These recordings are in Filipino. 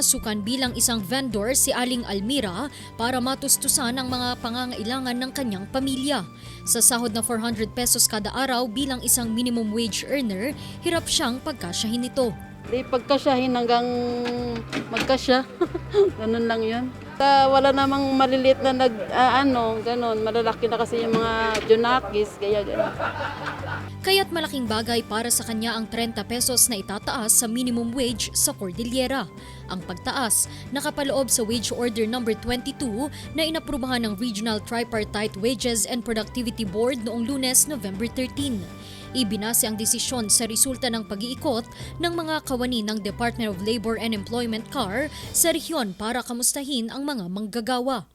Namasukan bilang isang vendor si Aling Almira para matustusan ang mga pangangailangan ng kanyang pamilya. Sa sahod na 400 pesos kada araw bilang isang minimum wage earner, hirap siyang pagkasyahin ito. Di pagkasyahin hanggang magkasya. ganun lang yun. Ta, wala namang maliliit na nag, ah, ano, ganun. Malalaki na kasi yung mga junakis, kaya ganun. Kaya't malaking bagay para sa kanya ang 30 pesos na itataas sa minimum wage sa Cordillera. Ang pagtaas nakapaloob sa Wage Order number 22 na inaprubahan ng Regional Tripartite Wages and Productivity Board noong lunes, November 13. Ibinase ang desisyon sa resulta ng pag-iikot ng mga kawani ng Department of Labor and Employment CAR sa rehiyon para kamustahin ang mga manggagawa.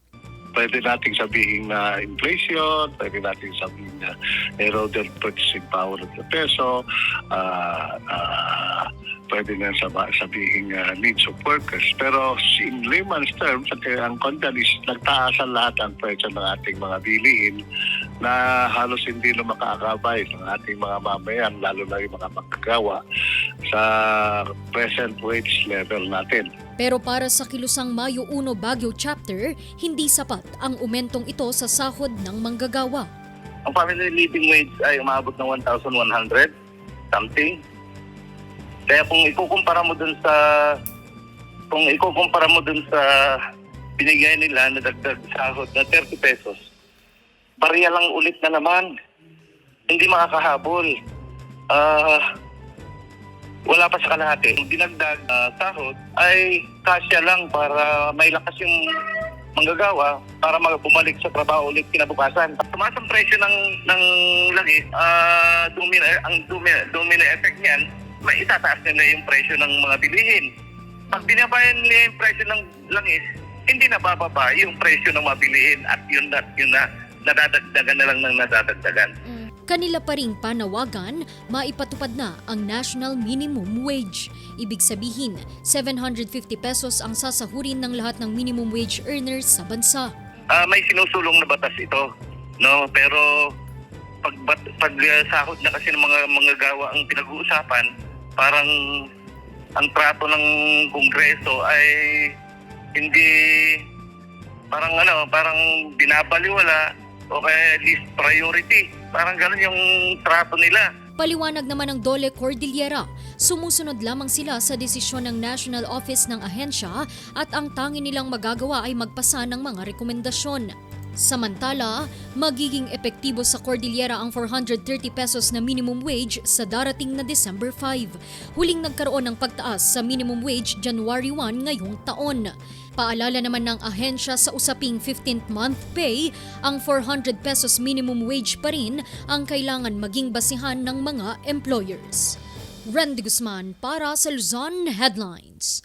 pwede nating sabihin na inflation, pwede nating sabihin na eroded purchasing power of the peso, ah, ah, pwede na sab- sabihin uh, needs of workers. Pero in layman's terms, at ang content is nagtaasan lahat ang presyo ng ating mga bilihin na halos hindi na makakabay ng ating mga mamayan, lalo na yung mga magkagawa sa present wage level natin. Pero para sa Kilusang Mayo 1 Baguio Chapter, hindi sapat ang umentong ito sa sahod ng manggagawa. ang family living wage ay umabot ng 1,100 something. Kaya kung ikukumpara mo dun sa kung ikukumpara mo dun sa binigay nila na dagdag sahod na 30 pesos, bariya lang ulit na naman. Hindi makakahabol. Ah, wala pa sa kalahati. Yung dinagdag ah, sahod ay kasya lang para may lakas yung manggagawa para mag- bumalik sa trabaho ulit kinabukasan. Tumaas ang presyo ng ng langis, ah domino ang domino, domino effect niyan, may itataas nila yung presyo ng mga bilihin. Pag binabayan nila yung presyo ng langis, hindi na bababa yung presyo ng mga bilihin at yun na, yun na nadadagdagan na lang ng nadadagdagan. Kanila pa ring panawagan, maipatupad na ang National Minimum Wage. Ibig sabihin, 750 pesos ang sasahurin ng lahat ng minimum wage earners sa bansa. Ah, may sinusulong na batas ito, no? Pero pag bat- pag uh, sahod na kasi ng mga mga gawa ang pinag-uusapan, parang ang trato ng kongreso ay hindi parang ano, parang binabaliwala o kaya least priority. Parang ganun yung trato nila. Paliwanag naman ng Dole Cordillera, sumusunod lamang sila sa desisyon ng National Office ng ahensya at ang tangi nilang magagawa ay magpasa ng mga rekomendasyon. Samantala, magiging epektibo sa Cordillera ang 430 pesos na minimum wage sa darating na December 5. Huling nagkaroon ng pagtaas sa minimum wage January 1 ngayong taon. Paalala naman ng ahensya sa usaping 15th month pay, ang 400 pesos minimum wage pa rin ang kailangan maging basihan ng mga employers. Randy Guzman para sa Luzon Headlines.